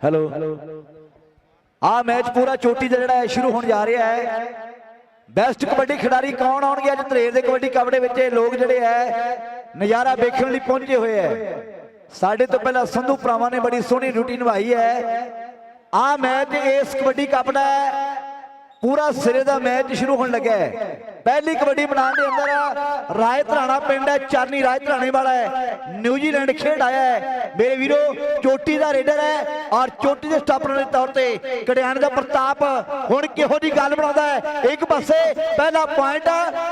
Hello ਆ match ਪੂਰਾ ਚੋਟੀ ਦਾ ਜਿਹੜਾ ਹੈ, ਸ਼ੁਰੂ ਹੋਣ ਜਾ ਰਿਹਾ ਹੈ। ਬੈਸਟ ਕਬੱਡੀ ਖਿਡਾਰੀ ਕੌਣ ਆਉਣਗੇ? ਅੱਜ ਧਰੇਰ ਦੇ ਕਬੱਡੀ ਕੱਪ ਦੇ ਵਿੱਚ ਇਹ ਲੋਕ ਜਿਹੜੇ ਹੈ, ਨਜ਼ਾਰਾ ਵੇਖਣ ਲਈ ਪਹੁੰਚੇ ਹੋਏ ਹੈ। ਸਾਡੇ ਤੋਂ ਪਹਿਲਾਂ ਸੰਧੂ ਭਰਾਵਾਂ ਨੇ ਬੜੀ ਸੋਹਣੀ ਡਿਊਟੀ ਨਿਭਾਈ ਹੈ। ਆ ਮੈਚ ਇਸ ਕਬੱਡੀ ਕੱਪ ਦਾ ਪੂਰਾ ਸਿਰੇ ਦਾ ਮੈਚ ਸ਼ੁਰੂ ਹੋਣ ਲੱਗਾ ਹੈ। ਪਹਿਲੀ ਕਬੱਡੀ ਮੈਦਾਨ ਦੇ ਅੰਦਰ ਰਾਏ ਧਰਾਣਾ ਪਿੰਡ ਹੈ, ਚਾਰਨੀ ਰਾਏ ਧਰਾਣੇ ਵਾਲਾ ਹੈ। ਨਿਊਜ਼ੀਲੈਂਡ ਖੇਡ ਆਇਆ ਹੈ। ਮੇਰੇ ਵੀਰੋ, ਚੋਟੀ ਦਾ ਰੇਡਰ ਹੈ ਔਰ ਚੋਟੀ ਦੇ ਸਟਾਪਰ ਦੇ ਤੌਰ ਤੇ ਕੜਿਆਣ ਦਾ ਪ੍ਰਤਾਪ ਹੁਣ ਕਿਹੋ ਜੀ ਗੱਲ ਬਣਾਉਂਦਾ ਹੈ? ਇੱਕ ਪਾਸੇ ਪਹਿਲਾ ਪੁਆਇੰਟ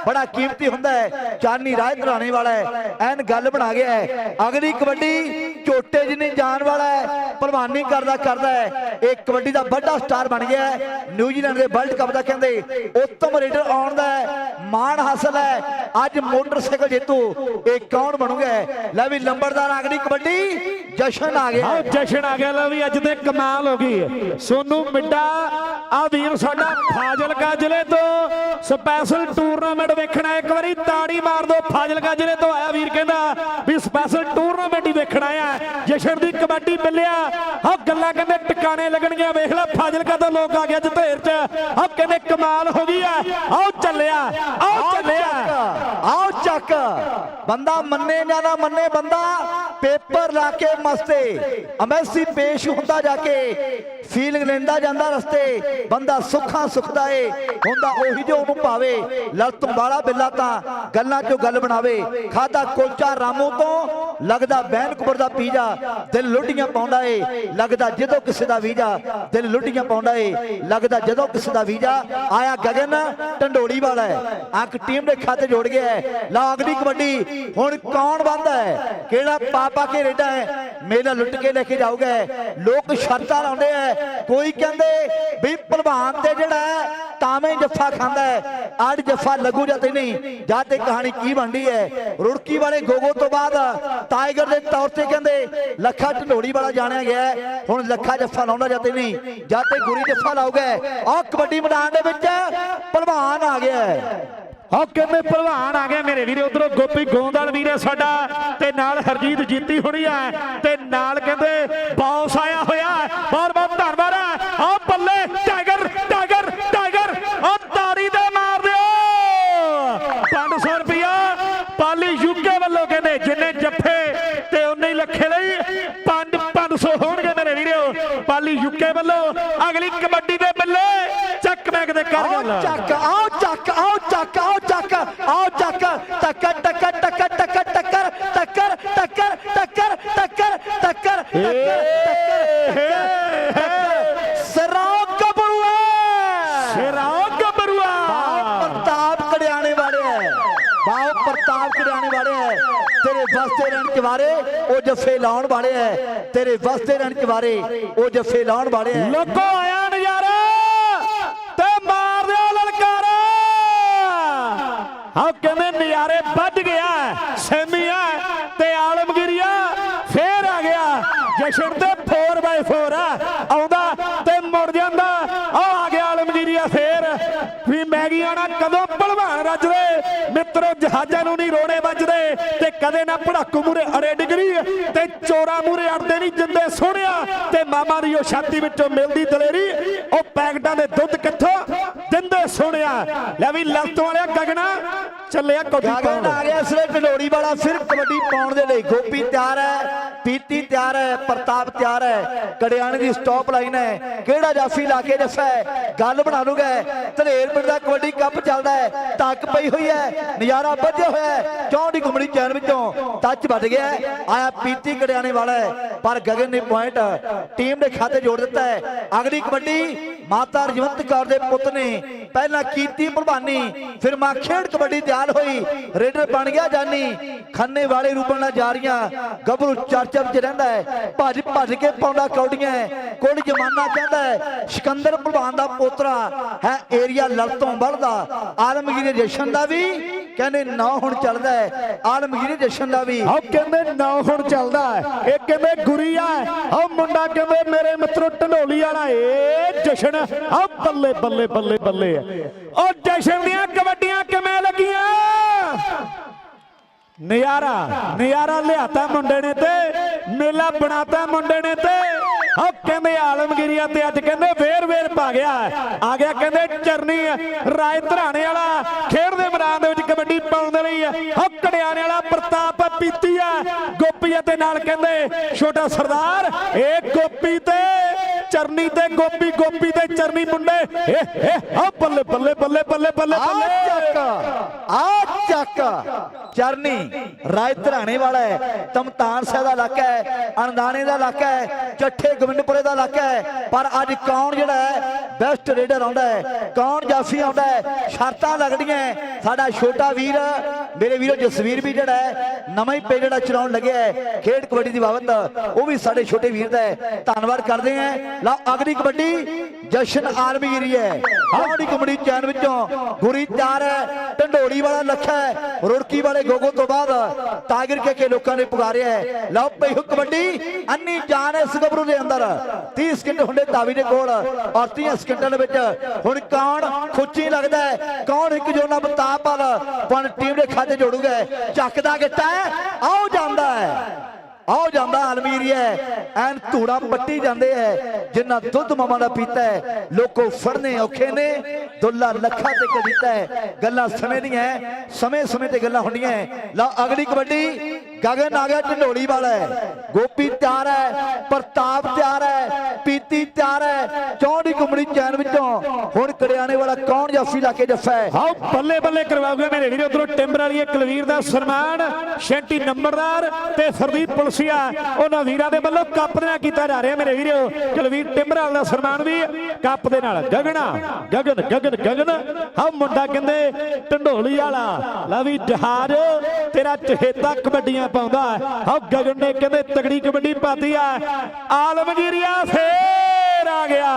ਬੜਾ ਕੀਮਤੀ ਹੁੰਦਾ ਹੈ। ਚਾਰਨੀ ਰਾਏ ਧਰਾਣੇ ਵਾਲਾ ਹੈ। ਐਨ ਗੱਲ ਬਣਾ ਗਿਆ ਹੈ। ਅਗਲੀ ਕਬੱਡੀ ਚੋਟੇ ਜਿੰਨੀ ਜਾਣ ਵਾਲਾ ਹੈ। ਭਲਵਾਨੀ ਕਰਦਾ ਕਰਦਾ ਹੈ। ਇਹ ਕਬੱਡੀ ਦਾ ਵੱਡਾ ਸਟਾਰ ਬਣ ਗਿਆ ਹੈ। ਨਿਊਜ਼ੀਲੈਂਡ ਦੇ ਵਰਲਡ ਕੱਪ ਦਾ ਕਹਿੰਦੇ ਉੱਤਮ ਰੇਡਰ ਆਉਣ ਦਾ ਹੈ। ਮਾਣ ਹਾਸਲ ਹੈ। ਅੱਜ ਮੋਟਰਸਾਈਕਲ ਜੇਤੂ, ਇਹ ਕੌਣ ਬਣੂਗਾ? ਲੈ ਵੀ ਲੰਬੜਦਾਰ ਅਗਲੀ ਕਬੱਡੀ, ਜਸ਼ਨ ਆ ਗਿਆ। ਆਹ ਜਸ਼ਨ ਆ ਗਿਆ। ਲੈ ਵੀ ਅੱਜ ਤੇ ਕਮਾਲ ਹੋ ਗਈ। ਸੋਨੂ ਮਿੱਡਾ, ਆ ਵੀਰ ਸਾਡਾ ਫਾਜ਼ਿਲਕਾ ਜ਼ਿਲ੍ਹੇ ਤੋਂ। ਸਪੈਸ਼ਲ ਟੂਰਨਾਮੈਂਟ ਵੇਖਣਾ ਇੱਕ ਵਾਰੀ ਤਾੜੀ ਮਾਰ ਦੋ ਫਾਜ਼ਿਲਕਾ ਜ਼ਿਲ੍ਹੇ ਤੋਂ ਆਇਆ ਵੀਰ ਕਹਿੰਦਾ ਵੀ ਸਪੈਸ਼ਲ ਟੂਰਨਾਮੈਂਟ ਹੀ ਵੇਖਣਾ ਆ ਜਸ਼ਨ ਦੀ ਕਬੱਡੀ ਮਿਲਿਆ। ਆਹ ਗੱਲਾਂ ਕਹਿੰਦੇ ਟਿਕਾਣੇ ਲੱਗਣਗੀਆਂ। ਵੇਖ ਲੈ, ਫਾਜ਼ਿਲਕਾ ਤੋਂ ਲੋਕ ਆ ਗਿਆ ਜਤੇਰ ਚ। ਆਹ ਕਹਿੰਦੇ ਕਮਾਲ ਹੋ ਗਈ ਆ। ਆਓ ਚੱਲਿਆ। Oh, ਆਓ ਬੰਦਾ ਮੰਨੇ ਜਾਂ ਨਾ ਮੰਨੇ, ਬੰਦਾ ਪੇਪਰ ਲਾ ਕੇ ਮਸਤੇ। ਅਮੈਸੀ ਪੇਸ਼ ਹੁੰਦਾ ਜਾ ਕੇ ਫੀਲਿੰਗ ਲੈਂਦਾ ਜਾਂਦਾ ਰਸਤੇ। ਬੰਦਾ ਸੁੱਖਾਂ ਸੁਖਦਾ ਏ, ਹੁੰਦਾ ਉਹੀ ਜੋ ਉਹਨੂੰ ਭਾਵੇ। ਲਲਤੋਂ ਵਾਲਾ ਬਿੱਲਾ ਤਾਂ ਗੱਲਾਂ ਚੋਂ ਗੱਲ ਬਣਾਵੇ। ਖਾਦਾ ਕੁਲਚਾ ਰਾਮੂ ਤੋਂ, ਲੱਗਦਾ ਬੈਨਕਪੁਰ ਦਾ ਪੀਜਾ, ਦਿਲ ਲੁੱਡੀਆਂ ਪਾਉਂਦਾ ਏ। ਲੱਗਦਾ ਜਦੋਂ ਕਿਸੇ ਦਾ ਵੀਜ਼ਾ, ਦਿਲ ਲੁੱਡੀਆਂ ਪਾਉਂਦਾ ਏ। ਲੱਗਦਾ ਜਦੋਂ ਕਿਸੇ ਦਾ ਵੀਜ਼ਾ, ਆਇਆ ਗਗਨ ਢੰਡੋੜੀ ਵਾਲਾ ਹੈ ਅੱਖ ਟੀਮ ਦੇ ਖਾਤੇ ਜੋੜ ਗਿਆ ਹੈ ਲਾ ਅਗਲੀ ਕਬੱਡੀ। ਹੁਣ ਕੌਣ ਬੰਦਾ ਹੈ? ਕਿਹੜਾ ਪਾਪਾ ਕੇ ਰੇਡਾ ਹੈ? ਮੇਲਾ ਲੁੱਟ ਕੇ ਲੈ ਕੇ ਜਾਊਗਾ ਲੋਕ ਸ਼ਰਤਾਂ ਲਾਉਂਦੇ ਐ ਕੋਈ ਕਹਿੰਦੇ ਵੀ ਭਲਵਾਨ ਤੇ ਜਿਹੜਾ ਤਾਵੇਂ ਜੱਫਾ ਖਾਂਦਾ ਹੈ। ਆੜ ਜੱਫਾ ਲੱਗੂ ਜਾਂ ਤੇ ਨਹੀਂ? ਜਾਂ ਤੇ ਕਹਾਣੀ ਕੀ ਬਣਦੀ ਹੈ? ਰੁੜਕੀ ਵਾਲੇ ਗੋਗੋ ਤੋਂ ਬਾਅਦ ਟਾਈਗਰ ਦੇ ਤੌਰ ਤੇ ਕਹਿੰਦੇ, ਲੱਖਾ ਢੰਡੋੜੀ ਵਾਲਾ ਜਾਣਿਆ ਗਿਆ ਹੁਣ ਲੱਖਾ ਜੱਫਾ ਲਾਉਂਦਾ ਜਾਂ ਤੇ ਨਹੀਂ? ਜਾਂ ਤੇ ਗੁਰੀ ਜੱਫਾ ਲਾਊਗਾ ਆਹ ਕਬੱਡੀ ਮੈਦਾਨ ਦੇ ਵਿੱਚ ਭਲਵਾਨ ਆ ਗਿਆ ਆਹ ਕਹਿੰਦੇ ਪਹਿਲਵਾਨ ਆ ਗਏ ਮੇਰੇ ਵੀਰੇ। ਉਧਰੋਂ ਗੋਪੀ ਗੋਂਦਲ ਵੀਰ ਸਾਡਾ ਤੇ ਨਾਲ ਹਰਜੀਤ ਜੀਤੀ ਹੋਣੀ ਆ ਤੇ ਨਾਲ ਕਹਿੰਦੇ ਬੌਸ ਆਇਆ ਹੋਇਆ। ਬਹੁਤ ਬਹੁਤ ਧੰਨਵਾਦ ਆ। ਬੱਲੇ ਟਾਈਗਰ ਟਾਈਗਰ ਟਾਈਗਰ ਆਹ ਤਾੜੀ ਦੇ ਮਾਰ ਦਿਓ। 500 ਰੁਪਿਆ ਪਾਲੀ ਯੂਕੇ ਵੱਲੋਂ ਕਹਿੰਦੇ ਜਿੰਨੇ ਜੱਫੇ ਤੇ ਉਨੇ ਹੀ ਲੱਖੇ ਲਈ 5 500 ਹੋਣਗੇ ਮੇਰੇ ਵੀਰੋ। ਪਾਲੀ ਯੂਕੇ ਵੱਲੋਂ ਅਗਲੀ ਕਬੱਡੀ ਦੇ ਬੱਲੇ ਚੱਕ ਮੈਂ ਕਿਤੇ ਕਰ ਗੱਲ। ਚੱਕ ਟੱਕਰ ਟੱਕਰ ਟੱਕਰ ਟੱਕਰ ਟੱਕਰ ਟੱਕਰ ਟੱਕਰ ਟੱਕਰ ਟੱਕਰ ਟੱਕਰ ਸਰਾਓ ਕਬੂਆ ਸ਼ੇਰਾਓ ਗੱਭਰੂਆ ਬਾਓ ਪ੍ਰਤਾਪ ਕੜਿਆਣੇ ਵਾਲੇ ਹੈ ਬਾਓ ਪ੍ਰਤਾਪ ਕੜਿਆਣੇ ਵਾਲੇ ਹੈ ਤੇਰੇ ਵਸਤੇ ਰਹਿਣ ਚਵਾਰੇ ਉਹ ਜੱਫੇ ਲਾਉਣ ਵਾਲੇ ਹੈ ਤੇਰੇ ਵਸਤੇ ਰਹਿਣ ਚਵਾਰੇ ਉਹ ਜੱਫੇ ਲਾਉਣ ਵਾਲੇ ਹੈ ਲੋਕੋ ਆਇਆ ਆਪ ਕਹਿੰਦੇ ਨਜ਼ਾਰੇ ਵੱਧ ਗਿਆ ਸਹਿਮੀਆਂ ਜਹਾਜ਼ਾਂ ਨੂੰ ਨਹੀਂ ਰੋੜੇ ਵੱਜਦੇ ਤੇ ਕਦੇ ਨਾ ਪੜਾਕੂ ਮੂਰੇ ਅਰੇ ਡਿਗਰੀ ਤੇ ਚੋਰਾ ਮੂਰੇ ਅੜਦੇ ਨਹੀਂ ਜਿੰਦੇ ਸੋਹਣਿਆ ਤੇ ਮਾਮਾ ਦੀ ਉਹ ਛਾਤੀ ਵਿੱਚੋਂ ਮਿਲਦੀ ਦਲੇਰੀ ਉਹ ਪੈਕਟਾਂ ਦੇ ਦੁੱਧ ਕਿੱਥੋਂ? ਦਿੰਦੇ ਸੋਹਣਿਆ। ਲੈ ਵੀ ਲਫਤ ਵਾਲਿਆ ਗਗਨਾ ਚੱਲਿਆ ਕੋਠੀ ਪਾਉਣ। ਆ ਗਿਆ ਇਸਲੇ ਢਲੋੜੀ ਵਾਲਾ ਫਿਰ ਕਬੱਡੀ ਪਾਉਣ ਦੇ ਲਈ। ਗੋਪੀ ਤਿਆਰ ਹੈ ਪੀਤੀ ਤਿਆਰ ਹੈ ਪ੍ਰਤਾਪ ਤਿਆਰ ਹੈ। ਕੜਿਆਣੇ ਦੀ ਸਟਾਪ ਲਾਈਨ ਹੈ। ਕਿਹੜਾ ਜਾਫੀ ਲਾ ਕੇ ਜੱਫਾ ਹੈ? ਗੱਲ ਬਣਾ ਲੂਗਾ ਧਨੇਰ ਪਿੰਡ ਦਾ ਕਬੱਡੀ ਕੱਪ ਚੱਲਦਾ ਹੈ। ਤੱਕ ਪਈ ਹੋਈ ਹੈ। ਨਜ਼ਾਰਾ ਵੱਜਿਆ ਹੋਇਆ ਚੌਂਡੀ ਘੁੰਮਣੀ ਚੈਨ ਵਿੱਚੋਂ? ਟੱਚ ਵੱਜ ਗਿਆ ਆਇਆ ਪੀਤੀ ਕੜਿਆਣੇ ਵਾਲਾ ਹੈ। ਪਰ ਗਗਨ ਨੇ ਪੁਆਇੰਟ ਟੀਮ ਦੇ ਖਾਤੇ ਜੋੜ ਦਿੱਤਾ ਹੈ। ਅਗਲੀ ਕਬੱਡੀ ਮਾਤਾ ਰਜਵੰਤ ਕੌਰ ਦੇ ਪੁੱਤ ਨੇ ਪਹਿਲਾਂ ਕੀਤੀ ਭਲਵਾਨੀ ਫਿਰ ਮਾਂ ਖੇਡ ਕਬੱਡੀ ਤਿਆਰ ਹੋਈ, ਰੇਡਰ ਬਣ ਗਿਆ ਜਾਨੀ, ਖੰਨੇ ਵਾਲੇ ਰੂਪਨ ਨਾਲ ਜਾਰੀਆਂ ਗੱਭਰੂ ਚਰਚਾ ਵਿੱਚ ਰਹਿੰਦਾ ਹੈ, ਭੱਜ ਭੱਜ ਕੇ ਪਾਉਂਦਾ ਕੌਡੀਆਂ ਕੋਲ ਜਮਾਨਾ ਕਹਿੰਦਾ ਹੈ, ਸਿਕੰਦਰ ਭਲਵਾਨ ਦਾ ਪੋਤਰਾ ਹੈ ਏਰੀਆ ਲਲਤੋਂ ਵੱਧਦਾ ਆਲਮਗੀਰ ਜਸ਼ਨ ਦਾ ਵੀ ਕਹਿੰਦੇ ਨਾ ਹੁਣ ਚੱਲਦਾ ਹੈ, ਆਲਮਗੀਰ ਜਸ਼ਨ ਦਾ ਵੀ। ਆਹ ਕਹਿੰਦੇ ਨਾ ਹੁਣ ਚੱਲਦਾ ਹੈ। ਇਹ ਕਹਿੰਦੇ ਗੁਰੀ ਆ? ਆਹ ਮੁੰਡਾ ਕਹਿੰਦੇ ਮੇਰੇ ਮਿੱਤਰੋ ਢੰਡੋਲੀ ਵਾਲਾ? ਏ ਜਸ਼ਨ, ਆਹ ਬੱਲੇ ਬੱਲੇ ਬੱਲੇ ਬੱਲੇ ਉਹ ਜਸ਼ਨ ਦੀਆਂ ਕਬੱਡੀਆਂ ਕਿਵੇਂ ਲੱਗੀਆਂ? ਨਜ਼ਾਰਾ ਨਜ਼ਾਰਾ ਲਿਆਤਾ ਮੁੰਡੇ ਨੇ ਤੇ, ਮੇਲਾ ਬਣਾਤਾ ਮੁੰਡੇ ਨੇ ਤੇ। ਆ ਕਹਿੰਦੇ ਆਲਮਗੀਰੀਆ ਤੇ ਅੱਜ ਕਹਿੰਦੇ ਵੇਰ ਵੇਰ ਪਾ ਗਿਆ ਆ ਗਿਆ ਕਹਿੰਦੇ ਚਰਨੀ, ਰਾਏ ਧਰਾਣੇ ਵਾਲਾ, ਖੇਡ ਦੇ ਮੈਦਾਨ ਦੇ ਵਿੱਚ ਕਬੱਡੀ ਪਾਉਣ ਦੇ ਲਈ। ਉਹ ਕੜਿਆਣੇ ਵਾਲਾ ਪ੍ਰਤਾਪ ਪੀਤੀ ਆ ਗੋਪੀ ਤੇ ਨਾਲ ਕਹਿੰਦੇ ਛੋਟਾ ਸਰਦਾਰ, ਇਹ ਗੋਪੀ ਤੇ ਚਰਨੀ ਤੇ ਗੋਪੀ ਗੋਪੀ ਤੇ ਚਰਨੀ ਮੁੰਡੇ। ਏ ਏ ਆ ਬੱਲੇ ਬੱਲੇ ਬੱਲੇ ਬੱਲੇ ਬੱਲੇ ਆ ਚੱਕ ਆ ਚੱਕ। ਚਰਨੀ ਰਾਏ ਧਰਾਣੇ ਵਾਲਾ ਹੈ, ਤਮਤਾਨ ਸਾਹਿਬ ਦਾ ਇਲਾਕਾ ਹੈ, ਅਣਦਾਣੇ ਦਾ ਇਲਾਕਾ ਹੈ ਚੱਠੇ ਗੋਬਿੰਦਪੁਰੇ ਦਾ ਇਲਾਕਾ ਹੈ, ਪਰ ਅੱਜ ਕੌਣ ਜਿਹੜਾ ਹੈ ਬੈਸਟ ਰੇਡਰ ਆਉਂਦਾ ਹੈ, ਕੌਣ ਜਾਫੀ ਆਉਂਦਾ ਹੈ, ਸ਼ਰਤਾਂ ਲੱਗਦੀਆਂ ਸਾਡਾ ਛੋਟਾ ਵੀਰ, ਮੇਰੇ ਵੀਰੋ ਜਸਵੀਰ ਵੀ ਜਿਹੜਾ ਹੈ, ਨਵਾਂ ਹੀ ਪੇ ਜਿਹੜਾ ਚਲਾਉਣ ਲੱਗਿਆ ਹੈ, ਖੇਡ ਕਬੱਡੀ ਦੀ ਬਾਬਤ, ਉਹ ਵੀ ਸਾਡੇ ਛੋਟੇ ਵੀਰ ਦਾ ਹੈ। ਧੰਨਵਾਦ ਕਰਦੇ ਹਾਂ। ਲਓ ਅਗਲੀ ਕਬੱਡੀ, ਜਸ਼ਨ ਆਰਮੀਗਿਰੀ ਹੈ। ਆੜੀ ਕਬੱਡੀ ਚੈਨ ਵਿੱਚੋਂ ਗੁਰੀ ਤਿਆਰ ਹੈ ਢੰਡੋੜੀ ਵਾਲਾ ਲੱਖਾ ਹੈ, ਰੁੜਕੀ ਵਾਲੇ ਗੋਗੋ ਤੋਂ ਬਾਅਦ ਟਾਈਗਰ ਕੇ ਕੇ ਲੋਕਾਂ ਨੇ ਪੁਕਾਰਿਆ ਹੈ। ਲਓ ਪਈ ਹੁ ਕਬੱਡੀ ਅੰਨੀ ਜਾਨ ਇਸ ਗੱਭਰੂ ਦੇ ਅੰਦਰ। 30 ਸਕਿੰਟ ਹੁੰਦੇ ਤਾਵੀ ਦੇ ਕੋਲ ਔਰ 30 ਸਕਿੰਟਾਂ ਦੇ ਵਿੱਚ ਹੁਣ ਕੌਣ ਖੁੱਚੀ ਲੱਗਦਾ ਹੈ? ਕੌਣ ਇੱਕ ਜੋਨਾ ਬਤਾਪਲ ਪਨ ਟੀਮ ਦੇ ਖਾਤੇ ਜੋੜੂਗਾ ਚੱਕਦਾ ਗਿੱਟਾ ਹੈ? ਆਓ ਜਾਂਦਾ ਹੈ। ਆਓ ਜਾਂਦਾ ਅਲਮੀਰੀਆ ਐਨ ਧੂੜਾ ਪੱਟੀ ਜਾਂਦੇ ਐ, ਜਿੰਨਾ ਦੁੱਧ ਮਮਾ ਦਾ ਪੀਤਾ ਹੈ ਲੋਕੋ ਫੜਨੇ ਔਖੇ ਨੇ, ਦੁੱਲਾ ਲੱਖਾਂ ਤੇ ਕੜੀਤਾ ਹੈ ਗੱਲਾਂ ਸਮੇਂ ਦੀਆਂ ਸਮੇਂ ਸਮੇਂ ਤੇ ਗੱਲਾਂ ਹੁੰਦੀਆਂ ਹੈ। ਲਓ ਅਗਲੀ ਕਬੱਡੀ, ਗਗਨ ਆ ਗਿਆ ਢੰਡੋਲੀ ਵਾਲਾ ਹੈ ਗੋਪੀ ਤਿਆਰ ਹੈ ਪ੍ਰਤਾਪ ਤਿਆਰ ਹੈ ਪੀਤੀ ਤਿਆਰ ਹੈ ਚੌੜੀ ਕੁੰਮੜੀ ਚੈਨ ਵਿੱਚੋਂ, ਹੁਣ ਕੜਿਆਣੇ ਵਾਲਾ ਕੌਣ ਜਾਫੀ ਲਾ ਕੇ ਜੱਫਾ ਹੈ। ਆਓ, ਬੱਲੇ ਬੱਲੇ ਕਰਵਾਉਗੇ ਮੇਰੇ ਵੀਰੋ, ਉਧਰੋਂ ਟਿੰਬਰ ਵਾਲੀ ਕੁਲਵੀਰ ਦਾ ਸਨਮਾਨ, ਸ਼ੈਂਟੀ ਨੰਬਰਦਾਰ ਤੇ ਸਰਦੀਪ ਪੁਲਸੀਆ, ਉਹਨਾਂ ਵੀਰਾਂ ਦੇ ਵੱਲੋਂ ਕੱਪ ਦੇ ਨਾਲ ਕੀਤਾ ਜਾ ਰਿਹਾ ਮੇਰੇ ਵੀਰੋ। ਕੁਲਵੀਰ ਟਿੰਬਰ ਵਾਲਾ ਸਨਮਾਨ ਵੀ ਕੱਪ ਦੇ ਨਾਲ। ਗਗਨਾ, ਗਗਨ ਗਗਨ ਗਗਨ। ਹਾਂ ਮੁੰਡਾ ਕਹਿੰਦੇ, ਢੰਡੋਲੀ ਵਾਲਾ, ਲਾ ਵੀ ਜਹਾਜ਼, ਤੇਰਾ ਚਹੇਤਾ ਕਬੱਡੀਆਂ ਪਾਉਂਦਾ ਹਾਂ। ਗਗਨ ਨੇ ਕਹਿੰਦੇ, ਤਗੜੀ ਕਬੱਡੀ ਪਾਤੀ ਆ। ਆਲਮਗੀਰੀਆ ਫੇਰ ਆ ਗਿਆ।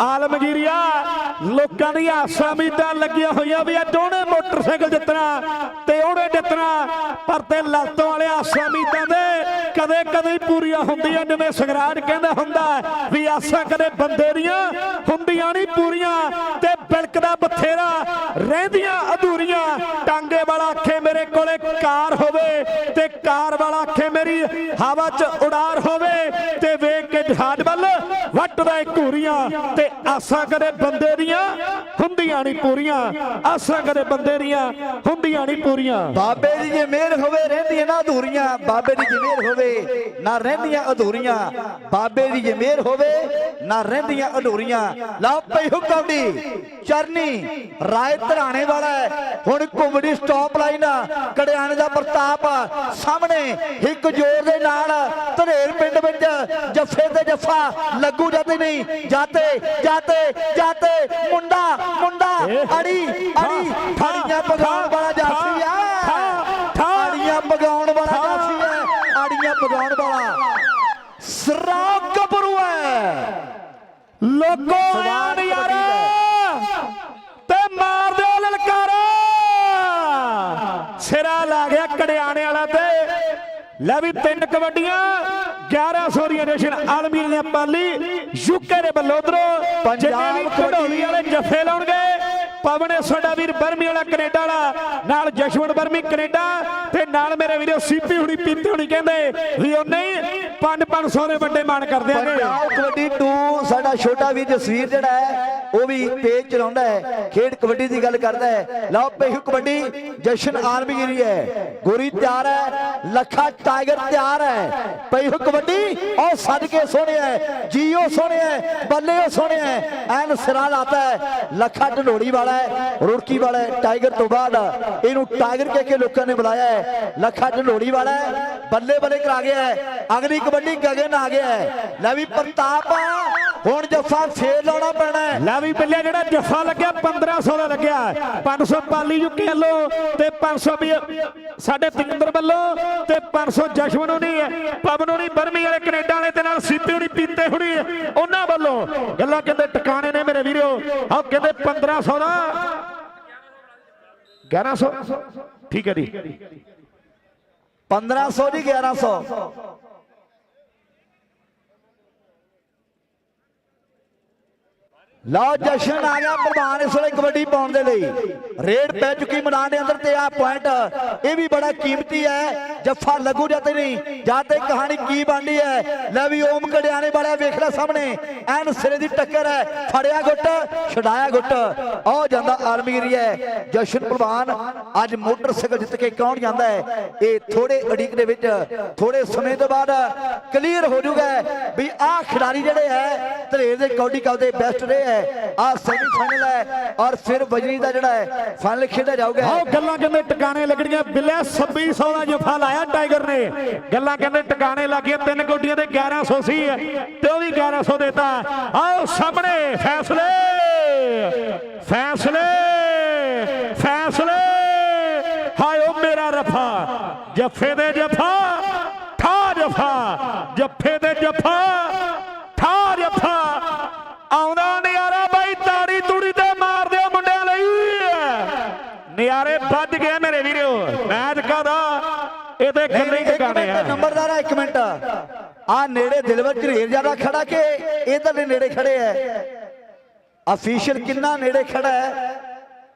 ਆਲਮਗੀਰੀਆ, ਲੋਕਾਂ ਦੀਆਂ ਆਸਾਂ ਉਮੀਦਾਂ ਲੱਗੀਆਂ ਹੋਈਆਂ ਵੀ ਅੱਜ ਉਹਨੇ ਮੋਟਰਸਾਈਕਲ ਜਿੱਤਣਾ ਤੇ ਉਹਨੇ ਜਿੱਤਣਾ, ਪਰ ਤੇ ਲੱਤੋਂ ਵਾਲੇ ਆਸਾਂ ਉਮੀਦਾਂ ਦੇ ਕਦੇ ਕਦੇ ਪੂਰੀਆਂ ਹੁੰਦੀਆਂ, ਜਿਵੇਂ ਸੰਗਰਾਜ ਕਹਿੰਦਾ ਹੁੰਦਾ ਵੀ ਆਸਾਂ ਕਦੇ ਬੰਦੇ ਦੀਆਂ ਹੁੰਦੀਆਂ ਨਹੀਂ ਪੂਰੀਆਂ ਤੇ ਬਿਲਕਦਾ ਬਥੇਰਾ ਰਹਿੰਦੀਆਂ ਅਧੂਰੀਆਂ, ਟਾਂਗੇ ਵਾਲਾ ਆਖੇ ਮੇਰੇ ਕੋਲੇ ਕਾਰ ਹੋਵੇ ਤੇ ਕਾਰ ਵਾਲਾ ਆਖੇ ਮੇਰੀ ਹਵਾ 'ਚ ਉਡਾਰ ਹੋਵੇ ਤੇ ਵੇਖ ਕੇ ਜਹਾਜ਼ ਵੱਲ ਵੱਟਦਾ ਘੂਰੀਆਂ ਤੇ ਆਸਾਂ ਕਦੇ ਬੰਦੇ ਦੀਆਂ ਹੁੰਦੀਆਂ ਨਹੀਂ ਪੂਰੀਆਂ, ਆਸਾਂ ਕਦੇ ਬੰਦੇ ਦੀਆਂ ਹੁੰਦੀਆਂ ਨਹੀਂ ਪੂਰੀਆਂ। ਬਾਬੇ ਦੀ ਜੇ ਮਿਹਰ ਹੋਵੇ ਰਹਿੰਦੀਆਂ ਨਾ ਅਧੂਰੀਆਂ, ਬਾਬੇ ਦੀ ਜੇ ਮਿਹਰ ਹੋਵੇ ਨਾ ਰਹਿੰਦੀਆਂ ਅਧੂਰੀਆਂ। ਬਾਬੇ ਦੀ ਜੇ ਮਿਹਰ ਹੋਵੇ ਨਾ ਰਹਿੰਦੀਆਂ ਅਧੂਰੀਆਂ। ਲਓ ਪਈ ਹੁਕਮਦੀ ਚਰਨੀ ਰਾਏ ਧਰਾਣੇ ਵਾਲਾ ਹੁਣ ਕੁੰਬੜੀ ਸਟਾਪ ਲਾਈਨ ਕੜਿਆਣੇ ਦਾ ਪ੍ਰਤਾਪ ਸਾਹਮਣੇ ਇੱਕ ਜੋਰ ਦੇ ਨਾਲ ਧਰੇਰ ਪਿੰਡ ਵਿੱਚ ਜੱਫੇ ਤੇ ਜੱਫਾ ਲੱਗੂ ਜਾਂਦੇ ਨਹੀਂ। ਜਾਤੇ ਜਾਤੇ ਜਾਤੇ ਮੁੰਡਾ ਮੁੰਡਾ ਅੜੀ ਅੜੀ ਅੜੀਆਂ ਪਗਾਉਣ ਵਾਲਾ ਜਾਫੀ ਆ। ਆੜੀਆਂ ਪਗਾਉਣ ਵਾਲਾ ਜਾਫੀ ਹੈ ਆੜੀਆਂ ਪਗਾਉਣ ਵਾਲਾ। ਸਰਾਗ ਗੱਭਰੂ ਹੈ। ਲੋਕੋ ਆਣ ਯਾਰ ਤੇ ਮਾਰ ਦਿਓ ਲਲਕਾਰਾ ਸਿਰਾ ਲਾ ਗਿਆ ਕੜਿਆਣੇ ਵਾਲਾ ਤੇ ਲੈ ਵੀ ਤਿੰਨ ਕਬੱਡੀਆਂ 1100 ਦੀਆਂ ਨੇਸ਼ਨ ਆਲਮੀ ਨੇ ਪਾਲੀ ਯੂਕੇ ਦੇ ਪੰਜਾਬ ਜਿੰਨੇ ਵੀ ਖਡੋਲੀ ਵਾਲੇ ਜੱਫੇ ਲਾਉਣਗੇ ਪਵਨ ਸਾਡਾ ਵੀਰ ਬਰਮੀ ਵਾਲਾ ਕੈਨੇਡਾ ਵਾਲਾ ਨਾਲ ਜਸ਼ਵੰਤ ਬਰਮੀ ਕੈਨੇਡਾ ਤੇ ਨਾਲ ਮੇਰੇ ਵੀਰੋ ਸੀਪੀ ਹੁਣੀ ਪੀਤੀ ਹੁਣੀ ਕਹਿੰਦੇ ਵੀ ਉਹ ਨਹੀਂ 5-500 ਦੇ ਵੱਡੇ ਮਾਨ ਕਰ ਦਿਆਂਗੇ ਪੰਜਾਬ ਕਬੱਡੀ 2 ਸਾਡਾ ਛੋਟਾ ਵੀ ਜਸਵੀਰ ਜਿਹੜਾ ਹੈ ਉਹ ਵੀ ਤੇਜ਼ ਚਲਾਉਂਦਾ ਹੈ, ਖੇਡ ਕਬੱਡੀ ਦੀ ਗੱਲ ਕਰਦਾ ਹੈ। ਲਓ ਪੇਹੂ ਕਬੱਡੀ ਜਸ਼ਨ ਆਰਮੀਗਿਰੀ ਹੈ। ਗੋਰੀ ਤਿਆਰ ਹੈ, ਲੱਖਾ ਟਾਈਗਰ ਤਿਆਰ ਹੈ। ਪੇਹੂ ਕਬੱਡੀ ਉਹ ਸੱਜ ਸੋਹਣਿਆ ਹੈ, ਜੀਓ ਸੋਹਣਿਆ ਹੈ ਬੱਲੇ ਉਹ ਸੋਹਣਿਆ ਹੈ। ਐਨ ਸਿਰਾ ਲਾਤਾ ਹੈ, ਲੱਖਾ ਢੰਡੋੜੀ ਵਾਲਾ ਹੈ, ਰੁੜਕੀ ਵਾਲਾ ਹੈ, ਟਾਈਗਰ ਤੋਂ ਬਾਅਦ ਇਹਨੂੰ ਟਾਈਗਰ ਕਹਿ ਕੇ ਲੋਕਾਂ ਨੇ ਬੁਲਾਇਆ ਹੈ। ਲੱਖਾ ਢੰਡੋੜੀ ਵਾਲਾ ਹੈ, ਬੱਲੇ ਬੱਲੇ ਕਰਾ ਗਿਆ ਹੈ। ਅਗਲੀ ਕਬੱਡੀ ਗਗਨ ਆ ਗਿਆ ਹੈ। ਲੈ ਵੀ ਪ੍ਰਤਾਪ ਹੁਣ ਜੱਫਾ ਫੇਰ ਲਾਉਣਾ ਪੈਣਾ ਹੈ। ਵੀ ਬੱਲਿਆ ਜਿਹੜਾ ਜੱਫਾ ਲੱਗਿਆ 1500 ਦਾ ਲੱਗਿਆ। 500 ਪਾਲੀ ਯੂਕੇ ਵੱਲੋਂ ਤੇ 500 ਵੀ ਸਾਡੇ ਤਿੰਦਰ ਵੱਲੋਂ ਤੇ 500 ਜਸ਼ਮਨ ਹੋਣੀ ਹੈ, ਪਵਨ ਹੋਣੀ ਬਰਮੀ ਵਾਲੇ ਕੈਨੇਡਾ ਵਾਲੇ ਤੇ ਨਾਲ ਸੀਪੀ ਹੋਣੀ ਪੀਤੇ ਹੋਣੀ ਉਹਨਾਂ ਵੱਲੋਂ ਗੱਲਾਂ ਕਹਿੰਦੇ ਟਿਕਾਣੇ ਨੇ ਮੇਰੇ ਵੀਰੋ। ਆਹ ਕਹਿੰਦੇ 1500 ਦਾ। 1100 ਠੀਕ ਹੈ ਜੀ। 1500 ਦੀ 1100 ਲਓ ਜਸ਼ਨ ਆ ਗਿਆ ਪ੍ਰਧਾਨ ਇਸ ਵੇਲੇ ਕਬੱਡੀ ਪਾਉਣ ਦੇ ਲਈ। ਰੇਡ ਪੈ ਚੁੱਕੀ ਮੈਦਾਨ ਦੇ ਅੰਦਰ ਤੇ ਆ ਪੁਆਇੰਟ ਇਹ ਵੀ ਬੜਾ ਕੀਮਤੀ ਹੈ। ਜੱਫਾ ਲੱਗੂ ਜਾਂ ਤੇ ਨਹੀਂ? ਜਾਂ ਤੇ ਕਹਾਣੀ ਕੀ ਬਣਦੀ ਹੈ? ਲੈ ਵੀ ਓਮ ਕੜਿਆਣੇ ਵਾਲਿਆ ਵੇਖ ਲੈ ਸਾਹਮਣੇ। ਐਨ ਸਿਰੇ ਦੀ ਟੱਕਰ ਹੈ। ਫੜਿਆ ਗੁੱਟ, ਛਡਾਇਆ ਗੁੱਟ। ਆਹ ਜਾਂਦਾ ਆਲਮਗੀਰੀ ਹੈ ਜਸ਼ਨ ਪਹਿਲਵਾਨ ਅੱਜ ਮੋਟਰਸਾਈਕਲ ਜਿੱਤ ਕੇ ਕੌਣ ਜਾਂਦਾ ਹੈ? ਇਹ ਥੋੜੇ ਅੜੀਕ ਦੇ ਵਿੱਚ ਥੋੜੇ ਸਮੇਂ ਤੋਂ ਬਾਅਦ ਕਲੀਅਰ ਹੋ ਜਾਊਗਾ ਵੀ ਆਹ ਖਿਡਾਰੀ ਜਿਹੜੇ ਹੈ ਧਰੇਰ ਦੇ ਕੌਡੀ ਕੱਪ ਦੇ ਬੈਸਟ ਰਹੇ ਹੈ। ਆਹ ਸੈਮੀ ਫਾਈਨਲ ਹੈ ਔਰ ਫਿਰ ਵਜਰੀ ਦਾ ਜਿਹੜਾ ਹੈ ਫਾਈਨਲ ਖੇਡਿਆ ਜਾਊਗਾ। ਆਓ ਗੱਲਾਂ ਕਹਿੰਦੇ ਟਿਕਾਣੇ ਲੱਗਣੀਆਂ ਬਿੱਲੇ 2600 ਦਾ ਜਫਾ ਲਾਇਆ ਟਾਈਗਰ ਨੇ। ਗੱਲਾਂ ਕਹਿੰਦੇ ਟਿਕਾਣੇ ਲੱਗੀਆਂ ਤਿੰਨ ਗੋਡੀਆਂ ਤੇ 1100 ਸੀ ਤੇ ਉਹ ਵੀ 1100 ਦੇਤਾ। ਆਓ ਸਾਹਮਣੇ, ਫੈਸਲੇ! ਫੈਸਲੇ! ਫੈਸਲੇ! ਹਾਏ ਓ ਮੇਰਾ ਰਫਾ, ਜੱਫੇ ਦੇ ਜਫਾ, ਠਾ ਜਫਾ ਜਫਾ ਠਾ ਜਫਾ ਆਉਂਦਾ ਨਿਆਰਾ ਬਾਈ ਤਾੜੀ ਤੂੜੀ ਤੇ ਮਾਰ ਦਿਓ ਮੁੰਡਿਆਂ ਲਈ ਨਿਆਰੇ ਵੱਜ ਗਏ ਮੇਰੇ ਵੀਰੋ ਮੈਚ ਕਾਦਾ ਇਹ ਤੇ ਇੱਕ ਟਿਕਾਣੇ ਆ। ਨੰਬਰਦਾਰ ਆ ਇੱਕ ਮਿੰਟ। ਆ ਨੇੜੇ ਦਿਲਵਰ ਝਰੀਰ ਜ਼ਿਆਦਾ ਖੜਾ ਕੇ ਇਧਰ ਦੇ ਨੇੜੇ ਖੜੇ ਹੈ ਅਫੀਸ਼ੀਅਲ ਕਿੰਨਾ ਨੇੜੇ ਖੜਾ ਹੈ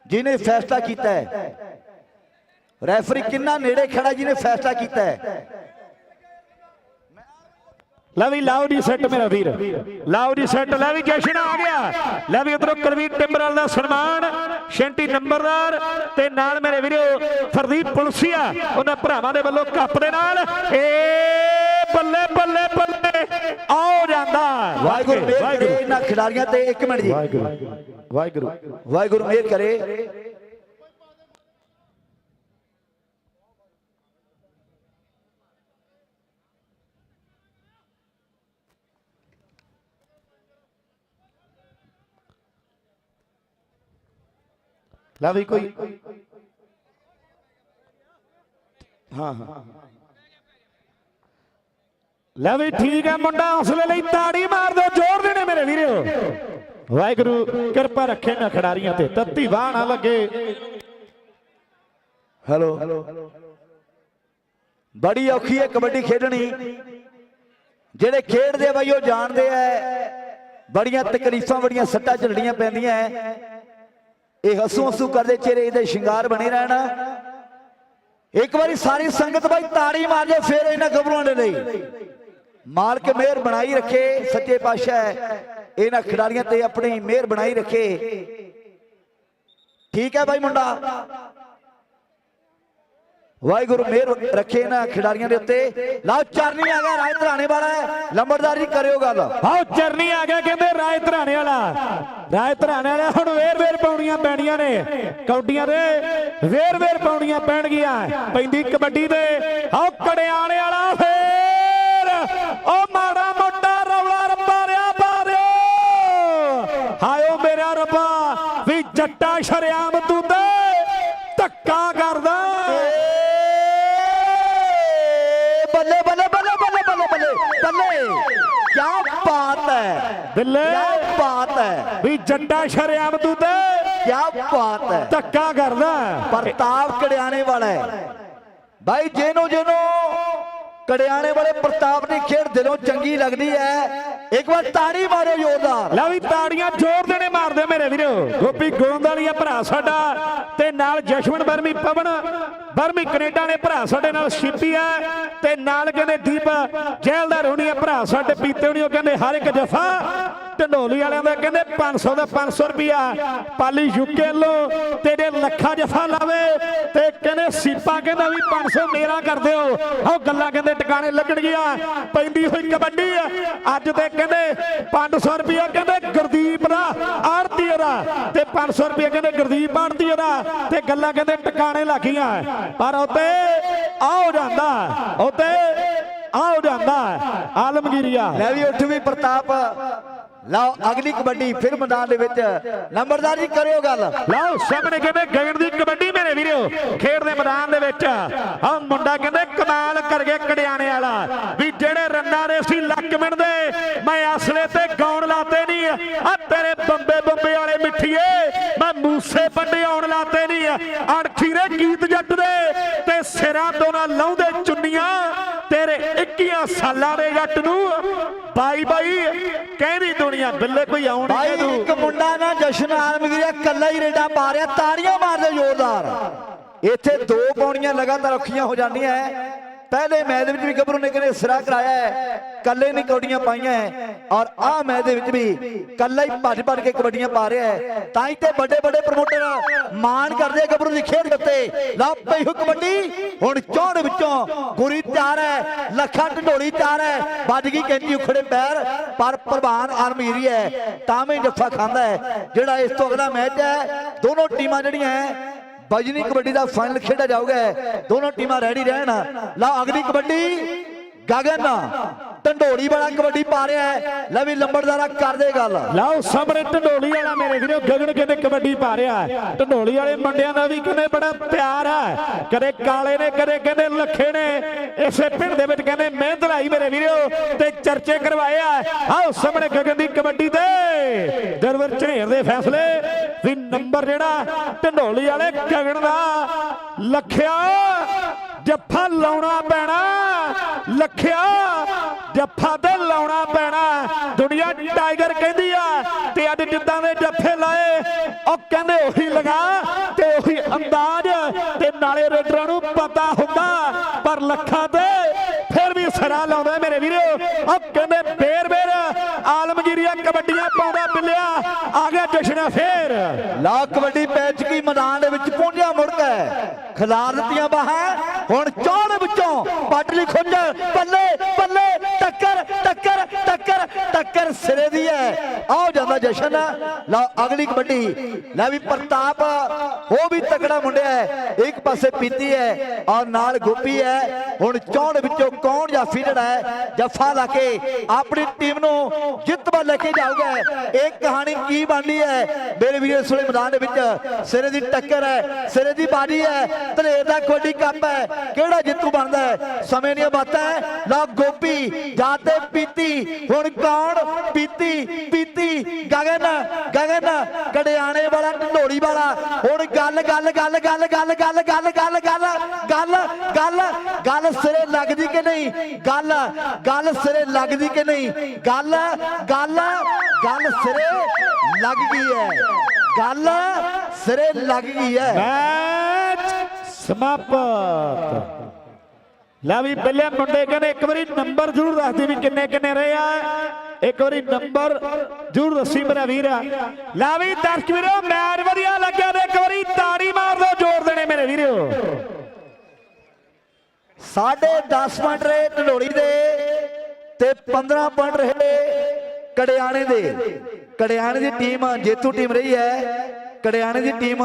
ਜਿਹਨੇ ਫੈਸਲਾ ਕੀਤਾ ਹੈ ਰੈਫਰੀ ਕਿੰਨਾ ਨੇੜੇ ਖੜਾ ਜਿਹਨੇ ਫੈਸਲਾ ਕੀਤਾ ਹੈ ਲੈ ਵੀ ਲਾਓ ਦੀ ਸੈੱਟ ਮੇਰਾ ਵੀਰ। ਲਾਓ ਦੀ ਸੈੱਟ ਲੈ ਵੀ ਜਸ਼ਨ ਆ ਗਿਆ। ਲੈ ਵੀ ਉਧਰੋਂ ਕੁਲਵੀਰ ਟਿੰਬਰਲ ਦਾ ਸਨਮਾਨ ਸ਼ੈਂਟੀ ਨੰਬਰਦਾਰ ਤੇ ਨਾਲ ਮੇਰੇ ਵੀਰੋ ਫਰਦੀਪ ਪੁਲਸੀਆ ਉਹਨਾਂ ਭਰਾਵਾਂ ਦੇ ਵੱਲੋਂ ਕੱਪ ਦੇ ਨਾਲ। ਏ ਬੱਲੇ ਬੱਲੇ ਬੱਲੇ ਆਓ ਜਾਂਦਾ। ਵਾਹਿਗੁਰੂ ਮਿਹਰ ਕਰੇ ਇਹਨਾਂ ਖਿਡਾਰੀਆਂ ਤੇ। ਇੱਕ ਮਿੰਟ ਜੀ। ਵਾਹਿਗੁਰੂ। ਵਾਹਿਗੁਰੂ ਵਾਹਿਗੁਰੂ ਮਿਹਰ ਕਰੇ। ਲੈ ਵੀ ਕੋਈ। ਹਾਂ ਹਾਂ। ਲੈ ਵੀ ਠੀਕ ਹੈ ਮੁੰਡਾ ਹੌਸਲੇ ਲਈ ਤਾੜੀ ਮਾਰ ਦਿਓ ਜ਼ੋਰ ਦੇ ਨੇ ਮੇਰੇ ਵੀਰੋ। ਵਾਹਿਗੁਰੂ, ਕਿਰਪਾ ਰੱਖੇ ਨਾ ਖਿਡਾਰੀਆਂ ਤੇ, ਤੱਤੀ ਬਾਹ ਨਾ ਲੱਗੇ। ਹੈਲੋ। ਬੜੀ ਔਖੀ ਹੈ ਕਬੱਡੀ ਖੇਡਣੀ। ਜਿਹੜੇ ਖੇਡਦੇ ਆ ਬਾਈ, ਉਹ ਜਾਣਦੇ ਆ। ਬੜੀਆਂ ਤਕਲੀਫਾਂ, ਬੜੀਆਂ ਸੱਟਾਂ ਝੱਲਣੀਆਂ ਪੈਂਦੀਆਂ। ਐ ਇਹ ਹੱਸੂ ਹੱਸੂ ਕਰਦੇ ਚਿਹਰੇ ਇਹਦੇ ਸ਼ਿੰਗਾਰ ਬਣੇ ਰਹਿਣਾ। ਇੱਕ ਵਾਰੀ ਸਾਰੀ ਸੰਗਤ ਬਾਈ ਤਾੜੀ ਮਾਰ ਜਾਓ, ਫੇਰ ਇਹਨਾਂ ਗੱਭਰੂਆਂ ਦੇ ਲਈ। ਮਾਲਕ ਮਿਹਰ ਬਣਾਈ ਰੱਖੇ, ਸੱਚੇ ਪਾਤਸ਼ਾਹ ਇਹਨਾਂ ਖਿਡਾਰੀਆਂ ਤੇ ਆਪਣੀ ਮਿਹਰ ਬਣਾਈ ਰੱਖੇ। ਠੀਕ ਹੈ ਬਾਈ ਮੁੰਡਾ। ਵਾਹਿਗੁਰੂ ਮਿਹਰ ਰੱਖੇ ਨਾ ਖਿਡਾਰੀਆਂ ਦੇ ਉੱਤੇ। ਲਓ, ਚਰਨੀ ਆ ਗਿਆ ਰਾਏ ਧਰਾਣੇ ਵਾਲਾ। ਲੰਬੜਦਾਰ ਜੀ ਕਰਿਓ ਗੱਲ। ਆਓ ਚਰਨੀ ਆ ਗਿਆ ਕਹਿੰਦੇ ਰਾਏ ਧਰਾਣੇ ਵਾਲਾ। ਰਾਏ ਧਰਾਣੇ ਵਾਲਾ ਹੁਣ ਵੇਰ ਵੇਰ ਪਾਉਣੀਆਂ ਪੈਣੀਆਂ ਨੇ। ਕੌਡੀਆਂ ਦੇ ਵੇਰ ਵੇਰ ਪਾਉਣੀਆਂ ਪੈਣਗੀਆਂ। ਪੈਂਦੀ ਕਬੱਡੀ ਦੇ। ਆਓ ਕੜਿਆਣੇ ਵਾਲਾ ਫੇਰ। ਉਹ ਮਾੜਾ ਮੋਟਾ ਰੌਲਾ ਰੱਬਾ ਰਿਆ ਬਾਰਿਓ ਹਾਇਓ ਮੇਰਾ ਰੱਬਾ, ਵੀ ਜੱਟਾ ਸ਼ਰਿਆਮ ਤੂੰ ਤੇ ਧੱਕਾ ਕਰਦਾ ਏ, ਬੱਲੇ ਬੱਲੇ ਬੱਲੇ ਬੱਲੇ ਬੱਲੇ ਬੱਲੇ ਬੱਲੇ ਕੀ ਬਾਤ ਹੈ ਬਿੱਲੇ ਕੀ ਬਾਤ ਹੈ। ਵੀ ਜੱਟਾ ਸ਼ਰਿਆਮ ਤੂੰ ਤੇ। ਕੀ ਬਾਤ ਹੈ। ਧੱਕਾ ਕਰਦਾ। ਪ੍ਰਤਾਪ ਕੜਿਆਣੇ ਵਾਲਾ ਹੈ। ਭਾਈ ਜਿਹਨੂੰ ਜਿਹਨੂੰ ਕੜਿਆਣੇ ਵਾਲੇ ਪ੍ਰਤਾਪ ਦੀ ਖੇਡ ਦਿਲੋਂ ਚੰਗੀ ਲੱਗਦੀ ਹੈ ਇੱਕ ਵਾਰ ਤਾੜੀ ਮਾਰੋ ਜ਼ੋਰਦਾਰ। ਲੈ ਵੀ ਤਾੜੀਆਂ ਜ਼ੋਰ ਦੇਣੇ ਮਾਰਦੇ ਮੇਰੇ ਵੀਰੋ। ਗੋਪੀ ਗੋਂਦਾਲੀਆ ਭਰਾ ਸਾਡਾ ਤੇ ਨਾਲ ਜਸ਼ਵਨ ਬਰਮੀ ਪਵਨ ਬਰਮੀ ਕੈਨੇਡਾ ਨੇ ਭਰਾ ਸਾਡੇ ਨਾਲ ਸ਼ਿਪੀ ਆ। ਤੇ ਨਾਲ ਕਹਿੰਦੇ ਦੀਪ ਜੈਲਦਾਰ ਹੋਣੀ ਆ ਭਰਾ ਸਾਡੇ ਪੀਤੇ ਹੋਣੀ ਉਹ ਕਹਿੰਦੇ ਹਰ ਇੱਕ ਜਫਾ ਢੰਡੋਲੀ ਵਾਲਿਆਂ ਦਾ ਕਹਿੰਦੇ 500 ਦਾ 500 ਰੁਪਿਆ ਪਾਲੀ ਯੂਕੇ ਲੋ ਤੇਰੇ ਲੱਖਾਂ ਜਫਾ ਲਾਵੇ ਤੇ ਕਹਿੰਦੇ ਸੀਪਾ ਕਹਿੰਦਾ ਵੀ 500 ਮੇਰਾ ਕਰ ਦਿਓ। ਆਹ ਗੱਲਾਂ ਕਹਿੰਦੇ ਟਿਕਾਣੇ ਲੱਗਣਗੀਆਂ। ਪੈਂਦੀ ਹੋਈ ਕਬੱਡੀ ਅੱਜ ਤੇ ਕਹਿੰਦੇ 500 ਰੁਪਿਆ ਕਹਿੰਦੇ ਗੁਰਦੀਪ ਦਾ ਆੜਤੀ ਦਾ। ਤੇ 500 ਰੁਪਿਆ ਕਹਿੰਦੇ ਗੁਰਦੀਪ ਆੜਤੀ ਦਾ। ਤੇ ਗੱਲਾਂ ਕਹਿੰਦੇ ਟਿਕਾਣੇ ਲੱਗੀਆਂ। ਪਰ ਉੱਤੇ ਆਉ ਜਾਂਦਾ। ਉੱਤੇ ਆਉ ਜਾਂਦਾ। ਆਲਮਗੀਰੀਆ। ਲੈ ਵੀ ਉੱਠ ਵੀ ਪ੍ਰਤਾਪ ਲਓ, ਅਗਲੀ ਕਬੱਡੀ ਫਿਰ ਮੈਦਾਨ ਦੇ ਵਿੱਚ। ਨੰਬਰਦਾਰ ਜੀ ਕਰਿਓ ਗੱਲ। ਲਓ, ਸਾਹਮਣੇ ਕਹਿੰਦੇ ਗਗਨ ਦੀ ਕਬੱਡੀ ਮੇਰੇ ਵੀਰੋ? ਖੇਡ ਦੇ ਮੈਦਾਨ ਦੇ ਵਿੱਚ। ਆਹ ਮੁੰਡਾ ਕਹਿੰਦੇ ਕਮਾਲ ਕਰ ਗਿਆ ਕੜਿਆਣੇ ਵਾਲਾ। ਵੀ ਜਿਹੜੇ ਰੰਨਾਂ ਦੇ ਸੀ ਲੱਕ ਮਿੰਦੇ ਮੈਂ ਅਸਲੇ ਤੇ ਗਾਉਣ ਲਾਤੇ ਨਹੀਂ ਆ। ਤੇਰੇ ਬੰਬੇ ਬੰਬੇ ਵਾਲੇ ਮਿੱਠੀਏ, ਮੈਂ ਮੂਸੇ ਵੱਡੇ ਆਉਣ ਲਾਤੇ ਨਹੀਂ ਅਣਖੀ ਦੇ ਗੀਤ ਜੱਟ ਦੇ, ਤੇ ਸਿਰਾਂ ਤੋਂ ਨਾ ਲਾਉਂਦੇ ਚੁੰਨੀਆਂ, ਤੇਰੇ 21 ਸਾਲਾਂ ਦੇ ਜੱਟ ਨੂੰ। ਬਾਈ ਬਾਈ ਕਹਿੰਦੀ ਦੁਨੀਆ ਬਿੱਲੇ ਕੋਈ ਆਉਣ ਭਾਈ ਇੱਕ ਮੁੰਡਾ ਨਾ ਜਸ਼ਨ ਆਲਮਗੀਰੀਆ ਕੱਲਾ ਹੀ ਰੇਡਾ ਪਾ ਰਿਹਾ ਤਾੜੀਆਂ ਮਾਰਦੇ ਜ਼ੋਰਦਾਰ। ਇੱਥੇ ਦੋ ਪੌੜੀਆਂ ਲਗਾਤਾਰ ਔਖੀਆਂ ਹੋ ਜਾਂਦੀਆਂ ਹੈ ਪਹਿਲੇ ਮੈਚ ਦੇ ਵਿੱਚ ਵੀ ਗੱਭਰੂ ਨੇ ਕਿਨੇ ਸਿਰਾ ਕਰਾਇਆ ਹੈ ਕੱਲੇ ਨੇ ਕੌਡੀਆਂ ਪਾਈਆਂ ਹੈ, ਔਰ ਆਹ ਮੈਚ ਦੇ ਵਿੱਚ ਵੀ ਕੱਲਾ ਹੀ ਭੱਜ ਭੱਜ ਕੇ ਕਬੱਡੀਆਂ ਪਾ ਰਿਹਾ ਹੈ। ਤਾਂ ਹੀ ਤੇ ਵੱਡੇ ਵੱਡੇ ਪ੍ਰਮੋਟਰ ਮਾਣ ਕਰਦੇ ਗੱਭਰੂ ਦੀ ਖੇਡ ਦੇ ਉੱਤੇ। ਲਓ ਪਈ ਹੁ ਕਬੱਡੀ ਹੁਣ ਚੌੜ ਵਿੱਚੋਂ ਗੁਰੀ ਤਿਆਰ ਹੈ, ਲੱਖਾਂ ਢੰਡੋਲੀ ਤਿਆਰ ਹੈ, ਵੱਜ ਗਈ ਕੈਂਚੀ ਉਖੜੇ ਪੈਰ, ਪਰ ਪ੍ਰਭਾਨ ਅਰਮੀਰੀ ਹੈ, ਤਾਂ ਵੀ ਜੱਫਾ ਖਾਂਦਾ ਹੈ, ਜਿਹੜਾ ਇਸ ਤੋਂ ਅਗਲਾ ਮੈਚ ਹੈ, ਦੋਨੋਂ ਟੀਮਾਂ ਜਿਹੜੀਆਂ ਹੈ ਬਜਨੀ ਕਬੱਡੀ ਦਾ ਫਾਈਨਲ ਖੇਡਿਆ ਜਾਊਗਾ। ਦੋਨੋਂ ਟੀਮਾਂ ਰੈਡੀ ਰਹਿਣ। ਲਾ ਅਗਲੀ ਕਬੱਡੀ। ਗਗਨ ਢੰਡੋੜੀ ਵਾਲਾ ਕਬੱਡੀ ਪਾ ਰਿਹਾ ਹੈ। ਲੈ ਵੀ ਲੰਬੜਦਾਰਾ ਕਰਦੇ ਗੱਲ। ਲਓ, ਸਾਹਮਣੇ ਢੰਡੋਲੀ ਵਾਲਾ ਮੇਰੇ ਵੀਰੋ, ਗਗਨ ਕਹਿੰਦੇ ਕਬੱਡੀ ਪਾ ਰਿਹਾ ਹੈ। ਢੰਡੋਲੀ ਵਾਲੇ ਮੁੰਡਿਆਂ ਦਾ ਵੀ ਕਹਿੰਦੇ ਬੜਾ ਪਿਆਰ ਹੈ? ਕਦੇ ਕਾਲੇ ਨੇ, ਕਦੇ ਕਹਿੰਦੇ ਲੱਖੇ ਨੇ। ਇਸੇ ਪਿੰਡ ਦੇ ਵਿੱਚ ਕਹਿੰਦੇ ਮਿਹਨਤ ਲਾਈ ਮੇਰੇ ਵੀਰੋ, ਤੇ ਚਰਚੇ ਕਰਵਾਏ ਆ। ਆਓ, ਸਾਹਮਣੇ ਗਗਨ ਦੀ ਕਬੱਡੀ ਤੇ। ਦਰਵਰ ਝੇਰ ਦੇ ਫੈਸਲੇ। ਵੀ ਨੰਬਰ ਜਿਹੜਾ ਢੰਡੋਲੀ ਵਾਲੇ ਗਗਨ ਦਾ, ਲੱਖਿਆ। ਜੱਫਾ ਲਾਉਣਾ ਪੈਣਾ। ਲੱਖਿਆ, ਜੱਫਾ ਤੇ ਲਾਉਣਾ ਪੈਣਾ। ਦੁਨੀਆ ਟਾਈਗਰ ਕਹਿੰਦੀ ਆ ਤੇ ਅੱਜ ਜਿੱਦਾਂ ਦੇ ਜੱਫੇ ਲਾਏ, ਉਹ ਕਹਿੰਦੇ ਉਹੀ ਲਗਾ ਤੇ ਉਹੀ ਅੰਦਾਜ਼ ਤੇ ਨਾਲੇ ਰੇਡਰਾਂ ਨੂੰ ਪਤਾ ਹੁੰਦਾ। ਪਰ ਲੱਖਾਂ ਤੇ ਫਿਰ ਵੀ ਸਰਾ ਲਾਉਂਦਾ ਮੇਰੇ ਵੀਰੋ। ਉਹ ਕਹਿੰਦੇ ਫੇਰ ਫੇਰ ਆਲਮਗੀਰੀਆ ਕਬੱਡੀਆਂ ਪਾਉਂਦਾ ਬਿੱਲਿਆ ਆ ਗਿਆ ਜਸ਼ਨਾ ਫੇਰ। ਲਾ ਕਬੱਡੀ ਪੈਚ ਕੀ ਮੈਦਾਨ ਦੇ ਵਿੱਚ ਪਹੁੰਚਿਆ, ਮੁੜ ਕੇ ਖਿਲਾਰ ਦਿੱਤੀਆਂ ਬਾਹਾਂ। ਹੁਣ ਚੌੜ ਵਿੱਚੋਂ ਪਟਲੀ ਖੁੰਝ ਪੱਲੇ ਟੱਕਰ ਸਿਰੇ ਦੀ ਹੈ। ਆਓ ਜਾਂਦਾ ਜਸ਼ਨ। ਲਓ, ਅਗਲੀ ਕਬੱਡੀ। ਲੈ ਵੀ ਪ੍ਰਤਾਪ, ਉਹ ਵੀ ਤਕੜਾ ਮੁੰਡਿਆ ਹੈ। ਇੱਕ ਪਾਸੇ ਪੀਤੀ ਹੈ ਔਰ ਨਾਲ ਗੋਪੀ ਹੈ। ਹੁਣ ਚੌੜ ਵਿੱਚੋਂ ਕੌਣ ਜਾਫੀ ਜਿਹੜਾ ਹੈ? ਜੱਫਾ ਲਾ ਕੇ ਆਪਣੀ ਟੀਮ ਨੂੰ ਜਿੱਤ ਵੱਲ ਲੈ ਕੇ ਜਾਊਗਾ। ਇਹ ਕਹਾਣੀ ਕੀ ਬਣਦੀ ਹੈ? ਮੇਰੇ ਵੀਰ, ਇਸ ਵੇਲੇ ਮੈਦਾਨ ਦੇ ਵਿੱਚ ਸਿਰੇ ਦੀ ਟੱਕਰ ਹੈ, ਸਿਰੇ ਦੀ ਬਾਜੀ ਹੈ। ਧਲੇਰ ਦਾ ਕੋਡੀ ਕੱਪ ਹੈ। ਕਿਹੜਾ ਜਿੱਤੂ ਬਣਦਾ ਹੈ? ਸਮੇਂ ਦੀਆਂ ਬਾਤਾਂ ਹੈ। ਲਾ ਗੋਪੀ ਜਾਤੇ ਪੀਤੀ। ਹੁਣ ਕੌਣ ਪੀਤੀ ਪੀਤੀ ਗਗਨ ਗਗਨ ਕੜਿਆਣੇ ਵਾਲਾ ਢੰਡੋੜੀ ਵਾਲਾ ਹੁਣ ਗੱਲ ਗੱਲ ਗੱਲ ਗੱਲ ਗੱਲ ਗੱਲ ਗੱਲ ਗੱਲ ਗੱਲ ਗੱਲ ਗੱਲ ਗੱਲ ਸਿਰੇ ਲੱਗਦੀ ਕਿ ਨਹੀਂ ਗੱਲ ਗੱਲ ਸਿਰੇ ਲੱਗਦੀ ਕਿ ਨਹੀਂ ਗੱਲ ਗੱਲ ਗੱਲ ਸਿਰੇ ਲੱਗ ਗਈ ਹੈ ਗੱਲ ਸਿਰੇ ਲੱਗ ਗਈ ਹੈ ਮੈਚ ਸਮਾਪਤ ਲੈ ਵੀ ਪਹਿਲੇ ਮੁੰਡੇ ਕਹਿੰਦੇ ਇੱਕ ਵਾਰੀ ਨੰਬਰ ਜ਼ਰੂਰ ਦੱਸ ਦੇ ਵੀ ਕਿੰਨੇ ਕਿੰਨੇ ਰਹੇ ਆ ਇੱਕ ਵਾਰੀ ਨੰਬਰ ਜ਼ਰੂਰ ਦੱਸੀ ਮੇਰਾ ਵੀਰ। ਲੈ ਵੀ ਦਰਸ਼ਕ ਵੀਰੋ, ਮੈਚ ਵਧੀਆ ਲੱਗਿਆ ਤੇ ਇੱਕ ਵਾਰੀ ਤਾੜੀ ਮਾਰ ਦਿਓ, ਜ਼ੋਰ ਦੇਣੇ ਮੇਰੇ ਵੀਰੋ। ਸਾਢੇ 10 ਪੁਆਇੰਟ ਰਹੇ ਢਲੋੜੀ ਦੇ ਤੇ 15 ਪੁਆਇੰਟ ਰਹੇ ਕੜਿਆਣੇ ਦੇ। ਕੜਿਆਣੇ ਦੀ ਟੀਮ ਜੇਤੂ ਟੀਮ ਰਹੀ ਹੈ। ਕੜਿਆਣੇ ਦੀ ਟੀਮ